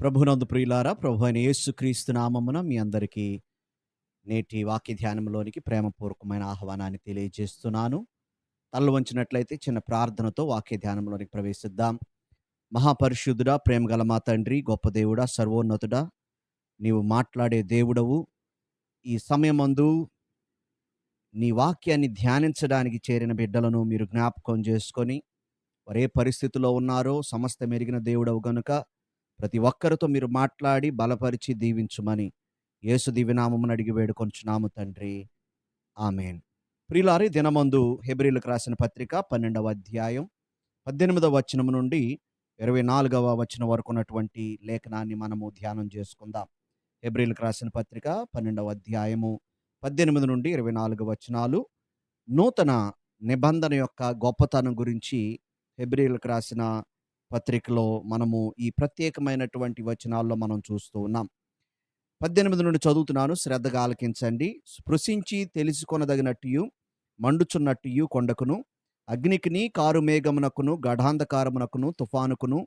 ప్రభునందు ప్రియులారా ప్రభు అయిన యేసుక్రీస్తు నామమున మీ అందరికీ నేటి వాక్య ధ్యానంలోనికి ప్రేమపూర్వకమైన ఆహ్వానాన్ని తెలియజేస్తున్నాను. తల్లు వంచినట్లయితే చిన్న ప్రార్థనతో వాక్య ధ్యానంలోనికి ప్రవేశిద్దాం. మహాపరిశుద్ధుడా ప్రేమగల మా తండ్రి గొప్ప దేవుడా సర్వోన్నతుడా నీవు మాట్లాడే దేవుడవు. ఈ సమయమందు నీ వాక్యాన్ని ధ్యానించడానికి చేరిన బిడ్డలను మీరు జ్ఞాపకం చేసుకొని వరే పరిస్థితిలో ఉన్నారో సమస్త మెరిగిన దేవుడవు గనుక ప్రతి ఒక్కరితో మీరు మాట్లాడి బలపరిచి దీవించుమని యేసు దివ్యనామమును అడిగి వేడుకొంచున్నాము తండ్రి. ఆమెన్. ప్రిలారి దినమందు హెబ్రిలకు రాసిన పత్రిక పన్నెండవ అధ్యాయం పద్దెనిమిదవ వచనం నుండి ఇరవై నాలుగవ వచనం వరకు ఉన్నటువంటి లేఖనాన్ని మనము ధ్యానం చేసుకుందాం. హెబ్రిలకు రాసిన పత్రిక పన్నెండవ అధ్యాయము పద్దెనిమిది నుండి ఇరవై నాలుగు వచనాలు. నూతన నిబంధన యొక్క గొప్పతనం గురించి హెబ్రిలకు రాసిన పత్రికలో మనము ఈ ప్రత్యేకమైనటువంటి వచనాల్లో మనం చూస్తూ ఉన్నాం. పద్దెనిమిది నుండి చదువుతున్నాను శ్రద్ధగా ఆలకించండి. స్పృశించి తెలుసుకొనదగినట్టు మండుచున్నట్టు కొండకును అగ్నికిని కారు మేఘమునకును గఢాంధకారమునకును తుఫానుకును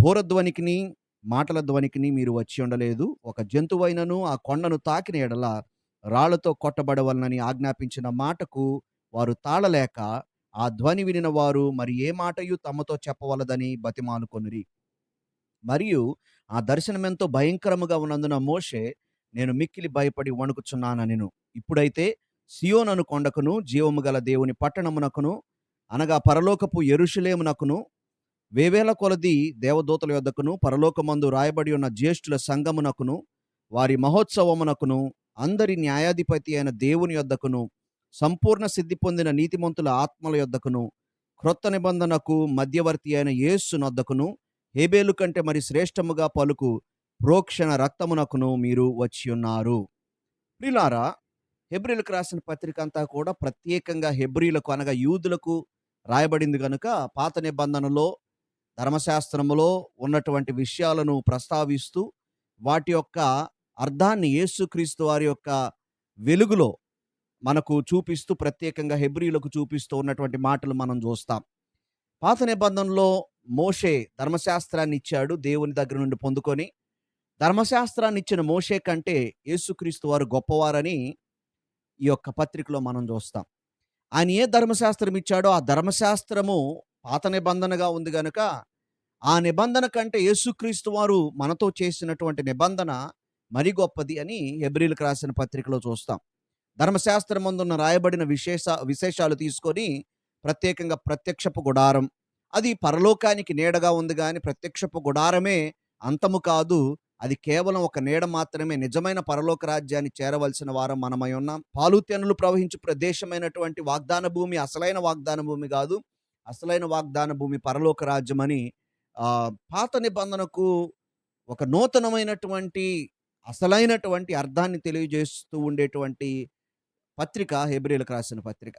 భూరధ్వనికిని మాటల ధ్వనికిని మీరు వచ్చి ఉండలేదు. ఒక జంతువైనను ఆ కొండను తాకిన ఎడల రాళ్ళతో కొట్టబడవలనని ఆజ్ఞాపించిన మాటకు వారు తాళలేక ఆ ధ్వని వినిన వారు మరి ఏ మాటయు తమతో చెప్పవలదని బతిమాలుకొనిరి మరియు ఆ దర్శనమెంతో భయంకరముగా ఉన్నందున మోషే నేను మిక్కిలి భయపడి వణుకుచున్నానెను ఇప్పుడైతే సియోనను కొండకును జీవము గల దేవుని పట్టణమునకును అనగా పరలోకపు ఎరుషులేమునకును వేవేల కొలది దేవదూతల యొద్దకును పరలోకమందు రాయబడి ఉన్న జ్యేష్ఠుల సంగమునకును వారి మహోత్సవమునకును అందరి న్యాయాధిపతి అయిన దేవుని యొద్దకును సంపూర్ణ సిద్ధి పొందిన నీతిమంతుల ఆత్మల యొద్దకును క్రొత్త నిబంధనకు మధ్యవర్తి అయిన యేసు నొద్దకును హేబేలు కంటే మరి శ్రేష్టముగా పలుకు ప్రోక్షణ రక్తమునకును మీరు వచ్చి ఉన్నారు. ప్రిలారా హెబ్రిలకు రాసిన పత్రిక అంతా కూడా ప్రత్యేకంగా హెబ్రిలకు అనగా యూదులకు రాయబడింది కనుక పాత నిబంధనలో ధర్మశాస్త్రములో ఉన్నటువంటి విషయాలను ప్రస్తావిస్తూ వాటి యొక్క అర్థాన్ని యేసుక్రీస్తు వారి యొక్క వెలుగులో మనకు చూపిస్తూ ప్రత్యేకంగా హెబ్రిలకు చూపిస్తూ ఉన్నటువంటి మాటలు మనం చూస్తాం. పాత నిబంధనలో మోషే ధర్మశాస్త్రాన్ని ఇచ్చాడు దేవుని దగ్గర నుండి పొందుకొని. ధర్మశాస్త్రాన్ని ఇచ్చిన మోషే కంటే యేసుక్రీస్తు వారు గొప్పవారని ఈ యొక్క పత్రికలో మనం చూస్తాం. ఆయన ఏ ధర్మశాస్త్రం ఇచ్చాడో ఆ ధర్మశాస్త్రము పాత నిబంధనగా ఉంది గనుక ఆ నిబంధన కంటే యేసుక్రీస్తు వారు మనతో చేసినటువంటి నిబంధన మరి గొప్పది అని హెబ్రిలకు రాసిన పత్రికలో చూస్తాం. ధర్మశాస్త్రం ముందున్న రాయబడిన విశేష విశేషాలు తీసుకొని ప్రత్యేకంగా ప్రత్యక్షపు గుడారం. అది పరలోకానికి నీడగా ఉంది కానీ ప్రత్యక్షపు గుడారమే అంతము కాదు అది కేవలం ఒక నీడ మాత్రమే. నిజమైన పరలోక రాజ్యాన్ని చేరవలసిన వారం మనమై ఉన్నాం. పాలుత్యనులు ప్రవహించు ప్రదేశమైనటువంటి వాగ్దాన భూమి అసలైన వాగ్దాన భూమి కాదు అసలైన వాగ్దాన భూమి పరలోక రాజ్యమని పాత నిబంధనకు ఒక నూతనమైనటువంటి అసలైనటువంటి అర్థాన్ని తెలియజేస్తూ ఉండేటువంటి పత్రిక హెబ్రిలకు రాసిన పత్రిక.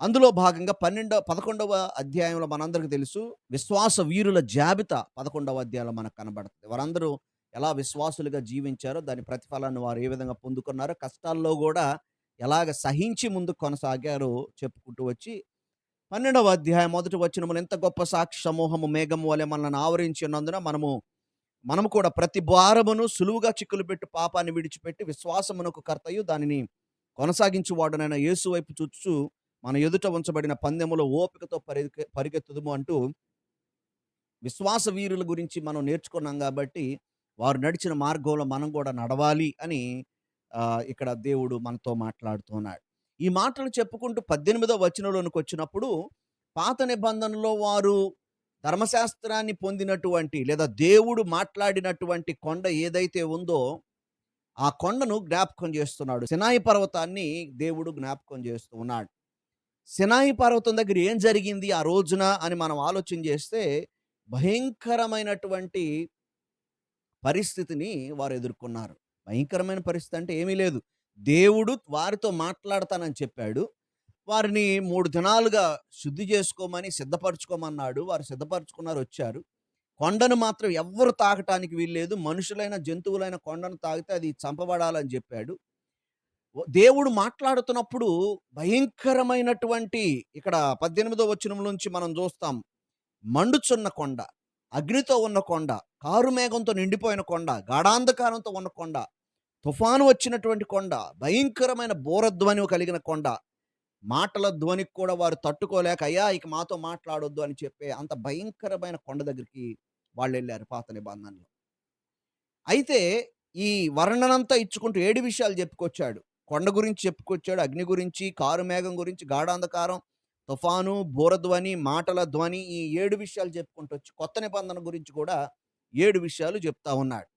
అందులో భాగంగా పన్నెండవ పదకొండవ అధ్యాయంలో మనందరికీ తెలుసు విశ్వాస వీరుల జాబితా పదకొండవ అధ్యాయంలో మనకు కనబడుతుంది. వారందరూ ఎలా విశ్వాసులుగా జీవించారో దాని ప్రతిఫలాన్ని వారు ఏ విధంగా పొందుకున్నారో కష్టాల్లో కూడా ఎలాగ సహించి ముందు కొనసాగారో చెప్పుకుంటూ వచ్చి పన్నెండవ అధ్యాయం మొదటి వచ్చిన ఎంత గొప్ప సాక్షి సమూహము మేఘం వలె మనల్ని ఆవరించి ఉన్నందున మనము మనము కూడా ప్రతి భారమును సులువుగా చిక్కులు పెట్టి పాపాన్ని విడిచిపెట్టి విశ్వాసమునకు కర్తయు దానిని కొనసాగించువాడునైన యేసు వైపు చూచు మన ఎదుట ఉంచబడిన పందెములో ఓపికతో పరిగె పరిగెత్తుదుము అంటూ విశ్వాస వీరుల గురించి మనం నేర్చుకున్నాం కాబట్టి వారు నడిచిన మార్గంలో మనం కూడా నడవాలి అని ఇక్కడ దేవుడు మనతో మాట్లాడుతున్నాడు. ఈ మాటలు చెప్పుకుంటూ పద్దెనిమిదో వచనంలోనికి వచ్చినప్పుడు పాత నిబంధనలో వారు ధర్మశాస్త్రాన్ని పొందినటువంటి లేదా దేవుడు మాట్లాడినటువంటి కొండ ఏదైతే ఉందో ఆ కొండను జ్ఞాపకం చేస్తున్నాడు. సినాయి పర్వతాన్ని దేవుడు జ్ఞాపకం చేస్తూ ఉన్నాడు. సినాయి పర్వతం దగ్గర ఏం జరిగింది ఆ రోజున అని మనం ఆలోచన చేస్తే భయంకరమైనటువంటి పరిస్థితిని వారు ఎదుర్కొన్నారు. భయంకరమైన పరిస్థితి అంటే ఏమీ లేదు. దేవుడు వారితో మాట్లాడతానని చెప్పాడు. వారిని మూడు దినాలుగా శుద్ధి చేసుకోమని సిద్ధపరచుకోమన్నాడు. వారు సిద్ధపరచుకున్నారు వచ్చారు. కొండను మాత్రం ఎవ్వరు తాకటానికి వీల్లేదు. మనుషులైన జంతువులైన కొండను తాగితే అది చంపబడాలని చెప్పాడు. దేవుడు మాట్లాడుతున్నప్పుడు భయంకరమైనటువంటి ఇక్కడ పద్దెనిమిదో వచనం నుంచి మనం చూస్తాం. మండుచున్న కొండ అగ్నితో ఉన్న కొండ కారు మేఘంతో నిండిపోయిన కొండ గాఢాంధకారంతో ఉన్న కొండ తుఫాను వచ్చినటువంటి కొండ భయంకరమైన బోరధ్వని కలిగిన కొండ మాటల ధ్వనికి కూడా వారు తట్టుకోలేక అయ్యా! ఇక మాతో మాట్లాడొద్దు అని చెప్పే అంత భయంకరమైన కొండ దగ్గరికి వాళ్ళు వెళ్ళారు పాత నిబంధనలో. అయితే ఈ వర్ణనంతా ఇచ్చుకుంటూ ఏడు విషయాలు చెప్పుకొచ్చాడు. కొండ గురించి చెప్పుకొచ్చాడు అగ్ని గురించి కారు మేఘం గురించి గాఢాంధకారం తుఫాను బోరధ్వని మాటల ధ్వని ఈ ఏడు విషయాలు చెప్పుకుంటూ వచ్చి కొత్త నిబంధన గురించి కూడా ఏడు విషయాలు చెప్తా ఉన్నాడు.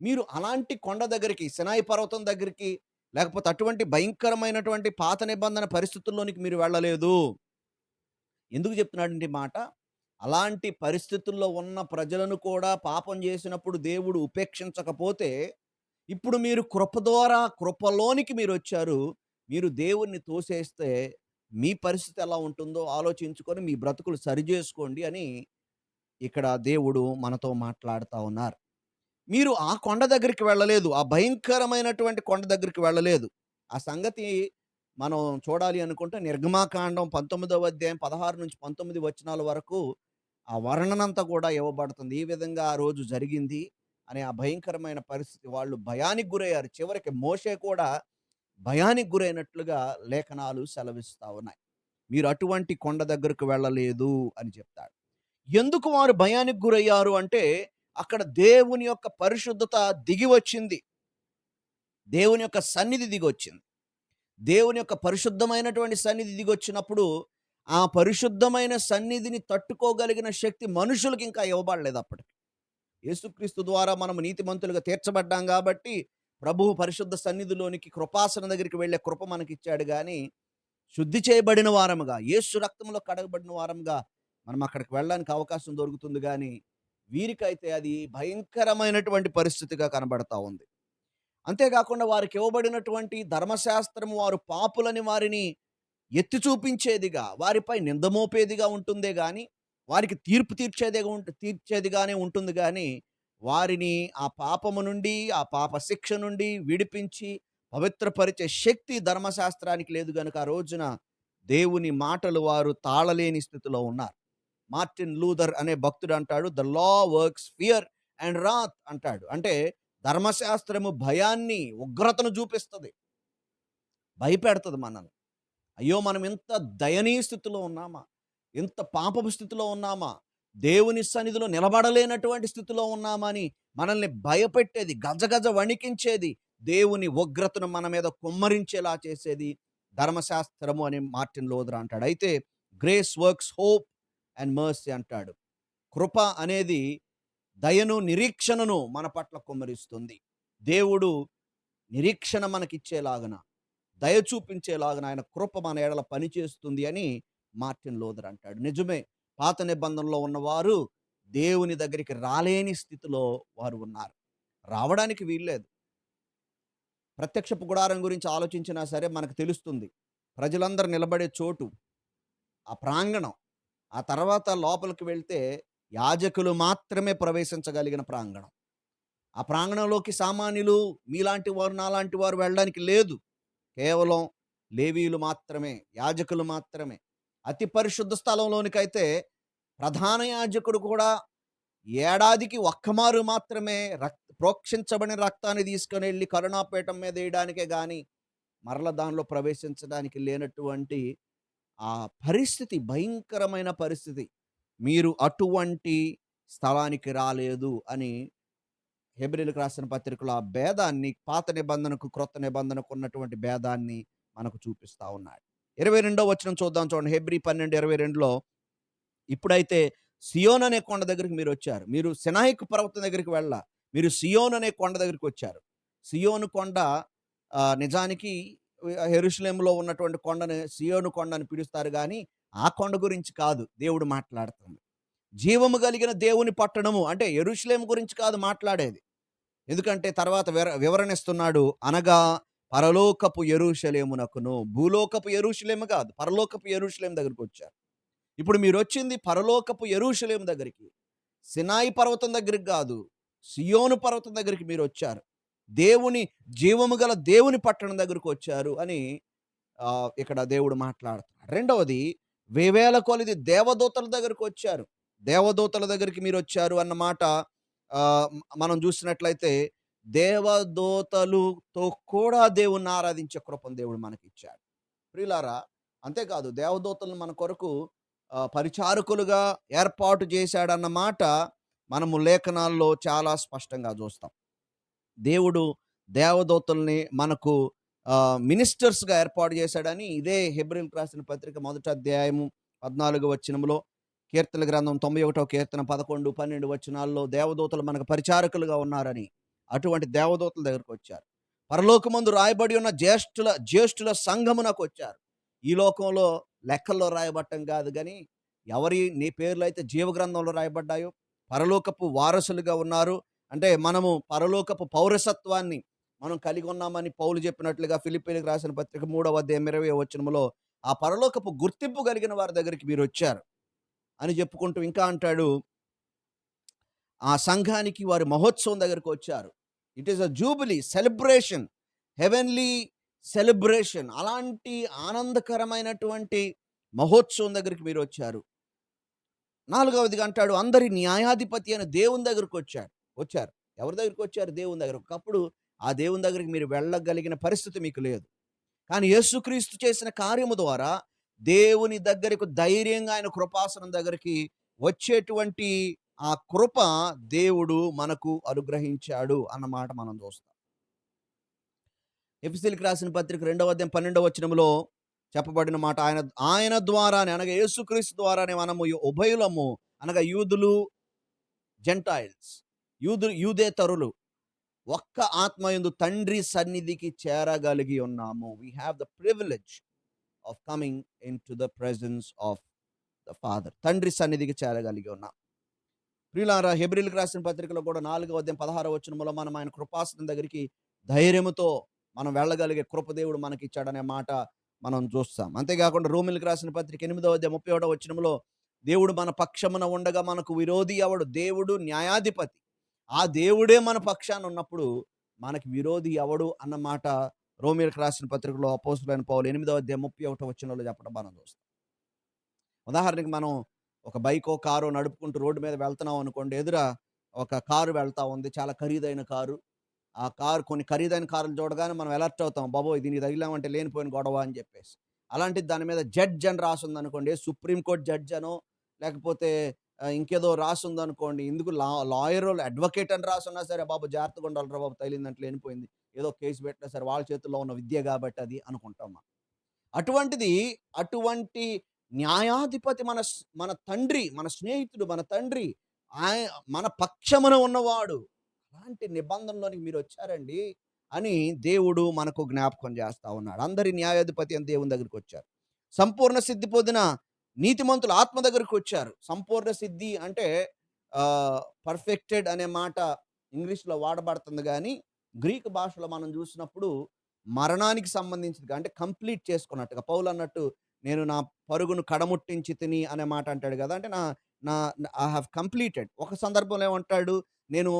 మీరు అలాంటి కొండ దగ్గరికి సినాయి పర్వతం దగ్గరికి లేకపోతే అటువంటి భయంకరమైనటువంటి పాత నిబంధన పరిస్థితుల్లోనికి మీరు వెళ్ళలేదు. ఎందుకు చెప్తున్నాడండి మాట? అలాంటి పరిస్థితుల్లో ఉన్న ప్రజలను కూడా పాపం చేసినప్పుడు దేవుడు ఉపేక్షించకపోతే ఇప్పుడు మీరు కృప ద్వారా కృపలోనికి మీరు వచ్చారు. మీరు దేవుణ్ణి తోసేస్తే మీ పరిస్థితి ఎలా ఉంటుందో ఆలోచించుకొని మీ బ్రతుకులు సరిచేసుకోండి అని ఇక్కడ దేవుడు మనతో మాట్లాడుతూ ఉన్నారు. మీరు ఆ కొండ దగ్గరికి వెళ్ళలేదు ఆ భయంకరమైనటువంటి కొండ దగ్గరికి వెళ్ళలేదు. ఆ సంగతి మనం చూడాలి అనుకుంటే నిర్గమాకాండం పంతొమ్మిదవ అధ్యాయం పదహారు నుంచి పంతొమ్మిది వచనాల వరకు ఆ వర్ణనంతా కూడా ఇవ్వబడుతుంది. ఈ విధంగా ఆ రోజు జరిగింది అనే ఆ భయంకరమైన పరిస్థితి. వాళ్ళు భయానికి గురయ్యారు. చివరికి మోషే కూడా భయానికి గురైనట్లుగా లేఖనాలు సెలవిస్తూ ఉన్నాయి. మీరు అటువంటి కొండ దగ్గరకు వెళ్ళలేదు అని చెప్తాడు. ఎందుకు వారు భయానికి గురయ్యారు అంటే అక్కడ దేవుని యొక్క పరిశుద్ధత దిగి వచ్చింది. దేవుని యొక్క సన్నిధి దిగి వచ్చింది. దేవుని యొక్క పరిశుద్ధమైనటువంటి సన్నిధి దిగి వచ్చినప్పుడు ఆ పరిశుద్ధమైన సన్నిధిని తట్టుకోగలిగిన శక్తి మనుషులకు ఇంకా ఇవ్వబడలేదు అప్పటికి. యేసుక్రీస్తు ద్వారా మనం నీతిమంతులుగా తీర్చబడ్డాం కాబట్టి ప్రభువు పరిశుద్ధ సన్నిధిలోనికి కృపాసన దగ్గరికి వెళ్ళే కృప మనకి ఇచ్చాడు కానీ శుద్ధి చేయబడిన వారముగా యేసు రక్తంలో కడగబడిన వారముగా మనం అక్కడికి వెళ్ళడానికి అవకాశం దొరుకుతుంది కానీ వీరికైతే అది భయంకరమైనటువంటి పరిస్థితిగా కనబడతా ఉంది. అంతేకాకుండా వారికి ఇవ్వబడినటువంటి ధర్మశాస్త్రము వారు పాపులని వారిని ఎత్తి చూపించేదిగా వారిపై నిందమోపేదిగా ఉంటుందే కానీ వారికి తీర్పు తీర్చేదిగా ఉంటు తీర్చేదిగానే ఉంటుంది కానీ వారిని ఆ పాపము నుండి ఆ పాప శిక్ష నుండి విడిపించి పవిత్రపరిచే శక్తి ధర్మశాస్త్రానికి లేదు కనుక ఆ రోజున దేవుని మాటలు వారు తాళలేని స్థితిలో ఉన్నారు. మార్టిన్ లూథర్ అనే భక్తుడు అంటాడు the law works fear and wrath అంటాడు. అంటే ధర్మశాస్త్రము భయాన్ని ఉగ్రతను చూపిస్తుంది. భయపెడుతుంది మనల్ని. అయ్యో మనం ఇంత దయనీయ స్థితిలో ఉన్నామా? ఇంత పాపపు స్థితిలో ఉన్నామా? దేవుని సన్నిధిలో నిలబడలేనటువంటి స్థితిలో ఉన్నామా అని మనల్ని భయపెట్టేది గజగజ వణికించేది దేవుని ఉగ్రతను మన మీద కుమ్మరించేలా చేసేది ధర్మశాస్త్రము అని మార్టిన్ లోదర్ అంటాడు. అయితే grace works hope and mercy అంటాడు. కృప అనేది దయను నిరీక్షణను మన పట్ల కుమ్మరిస్తుంది. దేవుడు నిరీక్షణ మనకిచ్చేలాగన దయ చూపించేలాగన ఆయన కృప మన ఎడల పనిచేస్తుంది అని మార్టిన్ లోదర్ అంటాడు. నిజమే పాత నిబంధనలో ఉన్నవారు దేవుని దగ్గరికి రాలేని స్థితిలో వారు ఉన్నారు. రావడానికి వీల్లేదు. ప్రత్యక్షపు గుడారం గురించి ఆలోచించినా సరే మనకు తెలుస్తుంది. ప్రజలందరూ నిలబడే చోటు ఆ ప్రాంగణం ఆ తర్వాత లోపలికి వెళ్తే యాజకులు మాత్రమే ప్రవేశించగలిగిన ప్రాంగణం. ఆ ప్రాంగణంలోకి సామాన్యులు మీలాంటి వారు నాలాంటి వారు వెళ్ళడానికి లేదు. కేవలం లేవీలు మాత్రమే యాజకులు మాత్రమే. అతి పరిశుద్ధ స్థలంలోనికైతే ప్రధాన యాజకుడు కూడా ఏడాదికి ఒక్కమారు మాత్రమే రక్ ప్రోక్షించబడిన రక్తాన్ని తీసుకుని వెళ్ళి కరుణాపీఠం మీద వేయడానికే కానీ మరల దానిలో ప్రవేశించడానికి లేనటువంటి ఆ పరిస్థితి భయంకరమైన పరిస్థితి. మీరు అటువంటి స్థలానికి రాలేదు అని హెబ్రిలకు రాసిన పత్రికలో ఆ భేదాన్ని పాత నిబంధనకు క్రొత్త నిబంధనకు ఉన్నటువంటి భేదాన్ని మనకు చూపిస్తా ఉన్నాడు. ఇరవై రెండో వచ్చిన చూద్దాం చూడండి. హెబ్రి పన్నెండు ఇరవై రెండులో ఇప్పుడైతే సియోన్ అనే కొండ దగ్గరికి మీరు వచ్చారు. మీరు సినాయిక్ పర్వతం దగ్గరికి వెళ్ళ మీరు సియోన్ అనే కొండ దగ్గరికి వచ్చారు. సియోను కొండ నిజానికి హెరుషలేంలో ఉన్నటువంటి కొండను సియోను కొండ అని పిలుస్తారు కానీ ఆ కొండ గురించి కాదు. దేవుడు మాట్లాడుతుంది. జీవము కలిగిన దేవుని పట్టణము అంటే ఎరుషలేం గురించి కాదు మాట్లాడేది. ఎందుకంటే తర్వాత వివరణిస్తున్నాడు అనగా పరలోకపు ఎరుషలేమునకును భూలోకపు ఎరుషులేము కాదు పరలోకపు ఎరుషలేం దగ్గరికి వచ్చారు. ఇప్పుడు మీరు వచ్చింది పరలోకపు ఎరుషలేం దగ్గరికి. సినాయి పర్వతం దగ్గరికి కాదు సియోను పర్వతం దగ్గరికి మీరు వచ్చారు దేవుని జీవము గల దేవుని పట్టణం దగ్గరకు వచ్చారు అని ఇక్కడ దేవుడు మాట్లాడుతున్నాడు. రెండవది వేవేల కొలిది దేవదూతల దగ్గరకు వచ్చారు. దేవదూతల దగ్గరికి మీరొచ్చారు అన్న మాట మనం చూసినట్లయితే దేవదూతలుతో కూడా దేవుణ్ణి ఆరాధించే కృపను దేవుడు మనకి ఇచ్చాడు ప్రియులారా అంతేకాదు దేవదూతలను మన కొరకు పరిచారకులుగా ఏర్పాటు చేశాడన్న మాట మనము లేఖనాల్లో చాలా స్పష్టంగా చూస్తాం. దేవుడు దేవదూతల్ని మనకు మినిస్టర్స్‌గా ఏర్పాటు చేశాడని ఇదే హెబ్రీయులకు రాసిన పత్రిక మొదటి అధ్యాయము 14 వచనంలో కీర్తనల గ్రంథం 91 కీర్తన 11, 12 వచనాల్లో దేవదూతలు మనకు పరిచారకులుగా ఉన్నారని అటువంటి దేవదూతల దగ్గరకొచ్చారు. పరలోకమందు రాయబడి ఉన్న జ్యేష్ఠుల జ్యేష్ఠుల సంఘమునకొచ్చారు. ఈ లోకంలో లెక్కల్లో రాయబట్టం కాదు కానీ ఎవరి నీ పేర్లయితే జీవ గ్రంథంలో రాయబడ్డాయో పరలోకపు వారసులుగా ఉన్నారు. అంటే మనము పరలోకపు పౌరసత్వాన్ని మనం కలిగి ఉన్నామని పౌలు చెప్పినట్లుగా ఫిలిప్పీలకు రాసిన పత్రిక మూడవ అధ్యాయం 20వ వచనంలో ఆ పరలోకపు గుర్తింపు కలిగిన వారి దగ్గరికి మీరు వచ్చారు అని చెప్పుకుంటూ ఇంకా అంటాడు ఆ సంఘానికి వారి మహోత్సవం దగ్గరకొచ్చారు. It is a jubilee celebration heavenly celebration అలాంటి ఆనందకరమైనటువంటి మహోత్సవం దగ్గరికి మీరు వచ్చారు నాలుగవదిగా అంటాడు అందరి న్యాయాధిపతి అయిన దేవుని దగ్గరకొచ్చాడు వచ్చారు. వచ్చారు ఎవరి దగ్గరికి వచ్చారు దేవుని దగ్గర. ఒకప్పుడు ఆ దేవుని దగ్గరికి మీరు వెళ్ళగలిగిన పరిస్థితి మీకు లేదు. కానీ యేసుక్రీస్తు చేసిన కార్యము ద్వారా దేవుని దగ్గరకు ధైర్యంగా ఆయన కృపాసనం దగ్గరికి వచ్చేటువంటి ఆ కృప దేవుడు మనకు అనుగ్రహించాడు అన్నమాట మనం చూస్తాం. ఎఫెసీయులకు రాసిన పత్రిక రెండవ అధ్యాయం 12వ వచనంలో చెప్పబడిన మాట ఆయన ఆయన ద్వారానే అనగా యేసుక్రీస్తు ద్వారానే మనము ఉభయులము అనగా యూదులు జెంటైల్స్ యూదు యూదేతరులు ఒక్క ఆత్మయందు తండ్రి సన్నిధికి చేరగలిగి ఉన్నాము. We have the privilege of coming into the presence of the father. తండ్రి సన్నిధికి చేరగలిగి ఉన్నాం. ప్రియులారా హెబ్రిల్కి రాసిన పత్రికలో కూడా నాలుగో అధ్యాయం పదహారో వచ్చిన మూలం మనం ఆయన కృపాసనం దగ్గరికి ధైర్యముతో మనం వెళ్ళగలిగే కృపదేవుడు మనకి ఇచ్చాడనే మాట మనం చూస్తాం. అంతేకాకుండా రోమీయులకు రాసిన పత్రిక ఎనిమిదో అధ్యాయం ముప్పై ఒకటో వచ్చినములో దేవుడు మన పక్షమున ఉండగా మనకు విరోధి అవడు దేవుడు న్యాయాధిపతి. ఆ దేవుడే మన పక్షాన ఉన్నప్పుడు మనకి విరోధి ఎవడు అన్నమాట రోమిలకు రాసిన పత్రికలో అపోసులైన పౌలు 8వ అధ్యాయం 31వ వచనంలో చెప్పడం మనం చూస్తాం. ఉదాహరణకి మనం ఒక బైకో, కారో నడుపుకుంటూ రోడ్డు మీద వెళ్తున్నాం అనుకోండి. ఎదుర ఒక కారు వెళ్తా ఉంది. చాలా ఖరీదైన కారు. ఆ కారు కొన్ని ఖరీదైన కారులు చూడగానే మనం అలర్ట్ అవుతాం. బాబోయ్! దీనికి తగిలామంటే లేనిపోయిన గొడవ అని చెప్పేసి. అలాంటిది దాని మీద జడ్జ్ అని రాసుందనుకోండి. సుప్రీం కోర్ట్ జడ్జ్ అనో లేకపోతే ఇంకేదో రాసి ఉందనుకోండి ఎందుకు లా లాయర్ అడ్వకేట్ అని రాసున్నా సరే బాబు జాగ్రత్తగా ఉండాలి రా బాబు తగిలిందంటే లేనిపోయింది. ఏదో కేసు పెట్టినా సరే వాళ్ళ చేతుల్లో ఉన్న విద్య కాబట్టి అది అనుకుంటాం మనం. అటువంటిది అటువంటి న్యాయాధిపతి మన మన తండ్రి, మన స్నేహితుడు, మన తండ్రి. ఆయన మన పక్షమున ఉన్నవాడు. అలాంటి నిబంధనలోనికి మీరొచ్చారండి అని దేవుడు మనకు జ్ఞాపకం చేస్తా ఉన్నాడు. అందరి న్యాయాధిపతి అని దేవుని దగ్గరికి వచ్చారు సంపూర్ణ సిద్ధి పొందిన నీతిమంతులు ఆత్మ దగ్గరికి వచ్చారు సంపూర్ణ సిద్ధి అంటే పర్ఫెక్టెడ్ అనే మాట ఇంగ్లీష్‌లో వాడబడుతుంది కానీ గ్రీక్ భాషలో మనం చూసినప్పుడు మరణానికి సంబంధించింది అంటే కంప్లీట్ చేసుకున్నట్టుగా పౌలన్నట్టు నేను నా పరుగును కడముట్టించి తిని అనే మాట అంటాడు కదా! అంటే నా నా ఐ హ్యావ్ కంప్లీటెడ్. ఒక సందర్భంలో ఏమంటాడు? నేను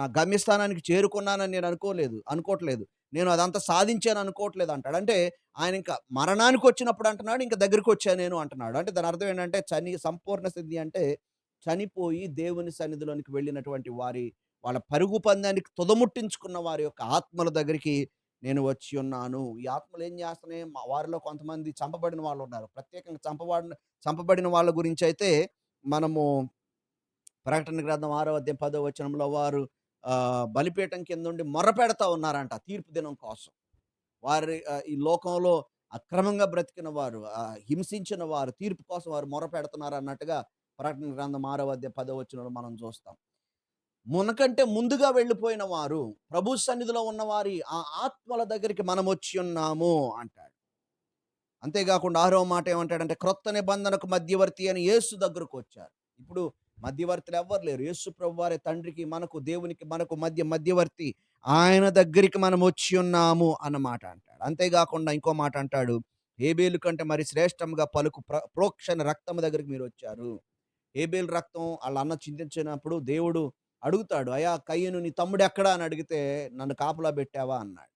నా గమ్యస్థానానికి చేరుకున్నానని నేను అనుకోలేదు అనుకోవట్లేదు. నేను అదంతా సాధించాను అనుకోవట్లేదు అంటాడు. అంటే ఆయన ఇంకా మరణానికి వచ్చినప్పుడు అంటున్నాడు. ఇంకా దగ్గరికి వచ్చా నేను అంటున్నాడు. అంటే దాని అర్థం ఏంటంటే చని సంపూర్ణ సిద్ధి అంటే చనిపోయి దేవుని సన్నిధిలోనికి వెళ్ళినటువంటి వారి వాళ్ళ పరుగు పందానికి తుదముట్టించుకున్న వారి యొక్క ఆత్మల దగ్గరికి నేను వచ్చి ఉన్నాను. ఈ ఆత్మలు ఏం చేస్తున్నాయి? మా వారిలో కొంతమంది చంపబడిన వాళ్ళు ఉన్నారు ప్రత్యేకంగా చంపబడిన చంపబడిన వాళ్ళ గురించి అయితే మనము ప్రకటన గ్రంథం ఆరో అధ్యాయం పదో వచనంలో వారు బలిపీఠం కింద ఉండి మొరపెడతా ఉన్నారంట తీర్పు దినం కోసం. వారి ఈ లోకంలో అక్రమంగా బ్రతికిన వారు, హింసించిన వారు, తీర్పు కోసం వారు మొరపెడుతున్నారు అన్నట్టుగా ప్రకటన గ్రంథం 6వ అధ్యాయం 10వ వచనంలో మనం చూస్తాం. మునకంటే ముందుగా వెళ్ళిపోయిన వారు, ప్రభు సన్నిధిలో ఉన్నవారి ఆ ఆత్మల దగ్గరికి మనమొచ్చి ఉన్నాము అంటాడు. అంతేకాకుండా ఆరో మాట ఏమంటాడంటే క్రొత్త నిబంధనకు మధ్యవర్తి అని యేసు దగ్గరకు వచ్చారు ఇప్పుడు మధ్యవర్తులు ఎవ్వరు లేరు. యేసు ప్రభువారే తండ్రికి, మనకు, దేవునికి, మనకు మధ్య మధ్యవర్తి. ఆయన దగ్గరికి మనం వచ్చి ఉన్నాము అన్నమాట అంటాడు. అంతేకాకుండా ఇంకో మాట అంటాడు. హేబేలు కంటే మరి శ్రేష్టంగా పలుకు ప్ర ప్రోక్షణ రక్తం దగ్గరికి మీరు వచ్చారు ఏబేలు రక్తం వాళ్ళ అన్న చింతించినప్పుడు దేవుడు అడుగుతాడు. అయ్యా కయ్యను నీ తమ్ముడెక్కడ అని అడిగితే నన్ను కాపులా పెట్టావా అన్నాడు.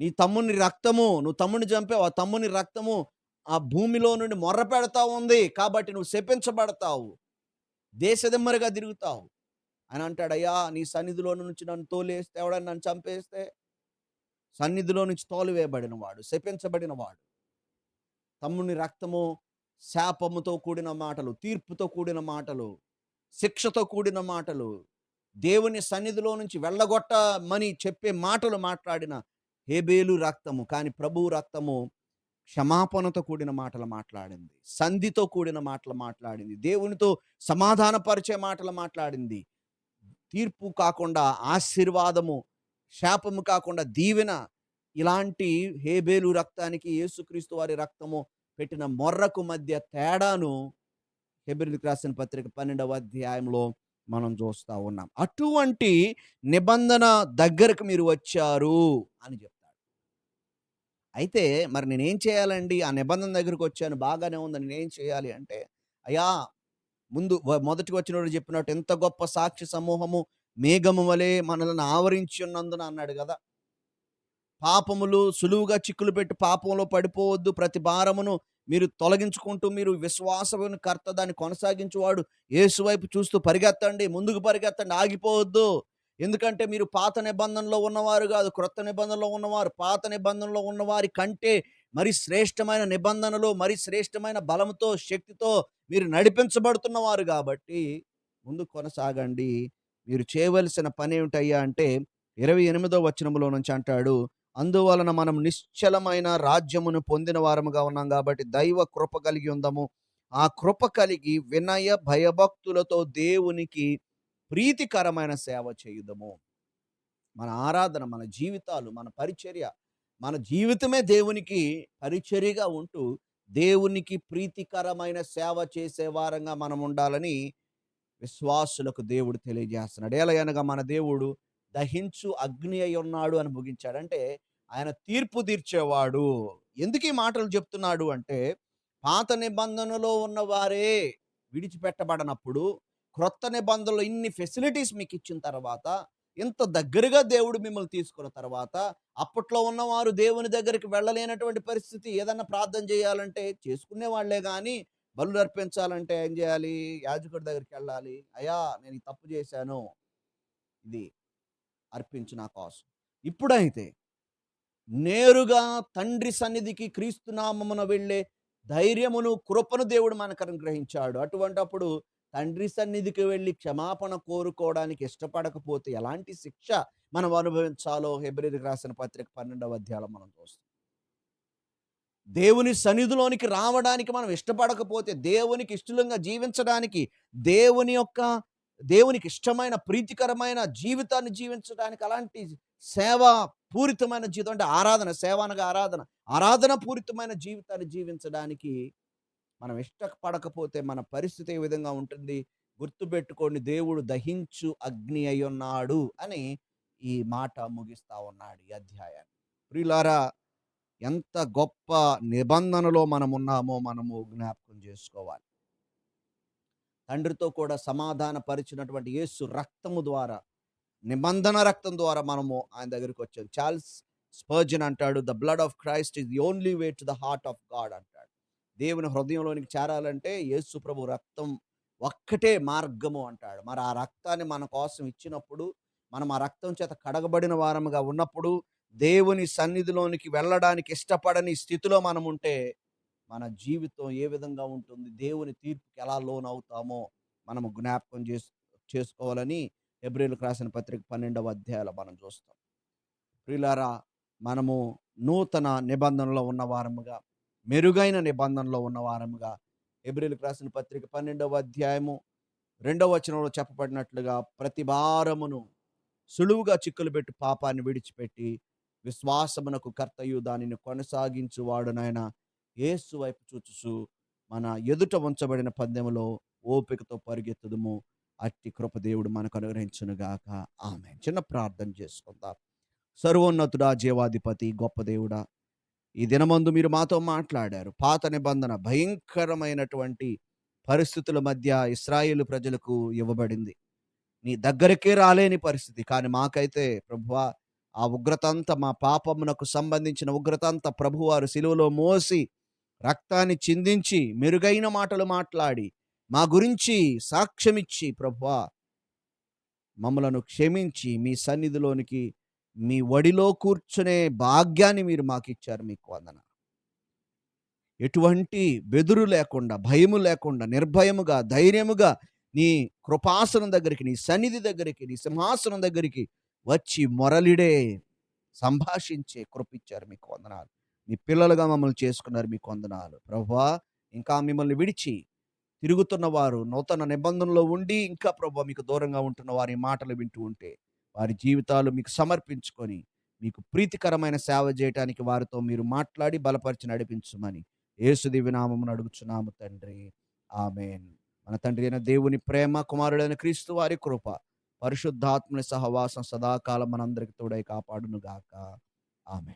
నీ తమ్ముని రక్తము నువ్వు తమ్ముడిని చంపావు. ఆ తమ్ముని రక్తము ఆ భూమిలో నుండి మొర్ర పెడతా ఉంది. కాబట్టి నువ్వు శపించబడతావు. దేశదెమ్మరగా తిరుగుతావు. అని అంటాడు అయ్యా నీ సన్నిధిలో నుంచి నన్ను తోలేస్తే ఎవడని నన్ను చంపేస్తే? సన్నిధిలో నుంచి తోలువేయబడిన వాడు శపించబడిన వాడు తమ్ముని రక్తము శాపముతో కూడిన మాటలు తీర్పుతో కూడిన మాటలు శిక్షతో కూడిన మాటలు దేవుని సన్నిధిలో నుంచి వెళ్ళగొట్టమని చెప్పే మాటలు మాట్లాడిన హేబేలు రక్తము. కానీ ప్రభువు రక్తము క్షమాపణతో కూడిన మాటలు మాట్లాడింది. సంధితో కూడిన మాటలు మాట్లాడింది. దేవునితో సమాధానపరిచే మాటలు మాట్లాడింది. తీర్పు కాకుండా ఆశీర్వాదము శాపము కాకుండా దీవెన ఇలాంటి హేబేలు రక్తానికి యేసుక్రీస్తు వారి రక్తము పెట్టిన మొర్రకు మధ్య తేడాను హెబ్రిల్కి రాసిన పత్రిక పన్నెండవ అధ్యాయంలో మనం చూస్తూ ఉన్నాం. అటువంటి నిబంధన దగ్గరకు మీరు వచ్చారు అని చెప్తారు అయితే మరి నేనేం చేయాలండి? ఆ నిబంధన దగ్గరకు వచ్చాను బాగానే ఉంది. నేనేం చేయాలి అంటే అయ్యా ముందు మొదటి మొదటికి వచ్చినప్పుడు చెప్పినట్టు ఎంత గొప్ప సాక్షి సమూహము మేఘము వలె మనల్ని ఆవరించి ఉన్నందున అన్నాడు కదా! పాపములు సులువుగా చిక్కులు పెట్టి పాపంలో పడిపోవద్దు. ప్రతి భారమును మీరు తొలగించుకుంటూ మీరు విశ్వాసమైన కర్త దాన్ని కొనసాగించేవాడు. ఏసువైపు చూస్తూ పరిగెత్తండి ముందుకు పరిగెత్తండి ఆగిపోవద్దు. ఎందుకంటే మీరు పాత నిబంధనలో ఉన్నవారు కాదు క్రొత్త నిబంధనలో ఉన్నవారు. పాత నిబంధనలో ఉన్నవారి కంటే మరి శ్రేష్టమైన నిబంధనలు మరి శ్రేష్టమైన బలంతో శక్తితో మీరు నడిపించబడుతున్నవారు కాబట్టి ముందు కొనసాగండి. మీరు చేయవలసిన పని ఏమిటయ్యా అంటే ఇరవై ఎనిమిదో వచనములో నుంచి అంటాడు అందువలన మనం నిశ్చలమైన రాజ్యమును పొందిన వారముగా ఉన్నాం కాబట్టి దైవ కృప కలిగి ఉందాము. ఆ కృప కలిగి వినయ భయభక్తులతో దేవునికి ప్రీతికరమైన సేవ చేయుదము. మన ఆరాధన మన జీవితాలు మన పరిచర్య మన జీవితమే దేవునికి పరిచర్యగా ఉంటూ దేవునికి ప్రీతికరమైన సేవ చేసే వారంగా మనం ఉండాలని విశ్వాసులకు దేవుడు తెలియజేస్తున్నాడు. ఏలయనగా మన దేవుడు దహించు అగ్ని అయి ఉన్నాడు అని ముగించాడు. అంటే ఆయన తీర్పు తీర్చేవాడు. ఎందుకు ఈ మాటలు చెప్తున్నాడు అంటే పాత నిబంధనలో ఉన్నవారే విడిచిపెట్టబడినప్పుడు క్రొత్త నిబంధనలో ఇన్ని ఫెసిలిటీస్ మీకు ఇచ్చిన తర్వాత ఇంత దగ్గరగా దేవుడు మిమ్మల్ని తీసుకున్న తర్వాత అప్పట్లో ఉన్నవారు దేవుని దగ్గరికి వెళ్ళలేనటువంటి పరిస్థితి ఏదన్నా ప్రార్థన చేయాలంటే చేసుకునే వాళ్ళే కానీ బలు అర్పించాలంటే ఏం చేయాలి? యాజకుడి దగ్గరికి వెళ్ళాలి. అయ్యా నేను ఈ తప్పు చేశాను. ఇది అర్పించిన కోసం. ఇప్పుడైతే నేరుగా తండ్రి సన్నిధికి క్రీస్తునామమున వెళ్ళే ధైర్యమును కృపను దేవుడు మనకు అనుగ్రహించాడు అటువంటప్పుడు తండ్రి సన్నిధికి వెళ్ళి క్షమాపణ కోరుకోవడానికి ఇష్టపడకపోతే ఎలాంటి శిక్ష మనం అనుభవించాలో హెబ్రిల్కి రాసిన పత్రిక పన్నెండవ అధ్యాయం మనం చూస్తాం. దేవుని సన్నిధిలోనికి రావడానికి మనం ఇష్టపడకపోతే దేవునికి ఇష్టంగా జీవించడానికి దేవుని యొక్క దేవునికి ఇష్టమైన ప్రీతికరమైన జీవితాన్ని జీవించడానికి అలాంటి సేవ పూరితమైన జీవితం అంటే ఆరాధన సేవ అనగా ఆరాధన ఆరాధన పూరితమైన జీవితాన్ని జీవించడానికి మనం ఇష్టపడకపోతే మన పరిస్థితి ఏ విధంగా ఉంటుంది? గుర్తుపెట్టుకోండి దేవుడు దహించు అగ్ని అయి ఉన్నాడు అని ఈ మాట ముగిస్తా ఉన్నాడు ఈ అధ్యాయాన్ని. ప్రియులారా ఎంత గొప్ప నిబంధనలో మనం ఉన్నామో మనము జ్ఞాపకం చేసుకోవాలి. తండ్రితో కూడా సమాధాన పరిచినటువంటి యేసు రక్తము ద్వారా నిబంధన రక్తం ద్వారా మనము ఆయన దగ్గరికి వచ్చాం. చార్ల్స్ స్పర్జన్ అంటాడు the blood of Christ is the only way to the heart of God అంటాడు. దేవుని హృదయంలోనికి చేరాలంటే యేసు ప్రభు రక్తం ఒక్కటే మార్గము అంటాడు. మరి ఆ రక్తాన్ని మన కోసం ఇచ్చినప్పుడు మనం ఆ రక్తం చేత కడగబడిన వారముగా ఉన్నప్పుడు దేవుని సన్నిధిలోనికి వెళ్ళడానికి ఇష్టపడని స్థితిలో మనం ఉంటే మన జీవితం ఏ విధంగా ఉంటుంది దేవుని తీర్పుకి ఎలా లోన్ అవుతామో మనము జ్ఞాపకం చేసు చేసుకోవాలని ఎబ్రిల్కి రాసిన పత్రిక పన్నెండవ అధ్యాయంలో మనం చూస్తాం. ప్రిలారా మనము నూతన నిబంధనలో ఉన్న వారముగా మెరుగైన నిబంధనలో ఉన్న వారముగా ఎబ్రిల్కి రాసిన పత్రిక పన్నెండవ అధ్యాయము రెండవ వచనంలో చెప్పబడినట్లుగా ప్రతి భారమును సులువుగా చిక్కులు పెట్టి పాపాన్ని విడిచిపెట్టి విశ్వాసమునకు కర్తయు దానిని కొనసాగించువాడునైన ఏసు వైపు చూచుచు మన ఎదుట ఉంచబడిన పందెములో ఓపికతో పరిగెత్తుదుము. అట్టి కృపదేవుడు మనకు అనుగ్రహించునుగాక ఆమె చిన్న ప్రార్థన చేసుకుందాం. సర్వోన్నతుడా జీవాధిపతి గొప్ప దేవుడా ఈ దినమందు మీరు మాతో మాట్లాడారు. పాత నిబంధన భయంకరమైనటువంటి పరిస్థితుల మధ్య ఇస్రాయేల్ ప్రజలకు ఇవ్వబడింది. నీ దగ్గరికే రాలేని పరిస్థితి. కానీ మాకైతే ప్రభువా ఆ ఉగ్రత అంతా మా పాపమునకు సంబంధించిన ఉగ్రత అంతా ప్రభువారు సిలువలో మోసి రక్తాన్ని చిందించి మెరుగైన మాటలు మాట్లాడి మా గురించి సాక్ష్యమిచ్చి ప్రభువా మమ్మలను క్షమించి మీ సన్నిధిలోనికి మీ ఒడిలో కూర్చునే భాగ్యాన్ని మీరు మాకు ఇచ్చారు మీకు వందన. ఎటువంటి బెదురు లేకుండా భయము లేకుండా నిర్భయముగా ధైర్యముగా నీ కృపాసనం దగ్గరికి నీ సన్నిధి దగ్గరికి నీ సింహాసనం దగ్గరికి వచ్చి మొరలిడే సంభాషించే కృపిచ్చారు మీకు వందనాలు. మీ పిల్లలుగా మమ్మల్ని చేసుకున్నారు మీకు వందనాలు. ప్రభా ఇంకా మిమ్మల్ని విడిచి తిరుగుతున్న వారు నూతన నిబంధనలో ఉండి ఇంకా ప్రభు మీకు దూరంగా ఉంటున్న వారి మాటలు వింటూ ఉంటే వారి జీవితాలు మీకు సమర్పించుకొని మీకు ప్రీతికరమైన సేవ చేయడానికి వారితో మీరు మాట్లాడి బలపరిచి నడిపించమని యేసుదేవి నామమును అడుగుచున్నాము తండ్రి. ఆమెన్. మన తండ్రి అయిన దేవుని ప్రేమ కుమారుడైన క్రీస్తు వారి కృప పరిశుద్ధాత్మని సహవాసం సదాకాలం మనందరికి తోడై కాపాడును గాక ఆమె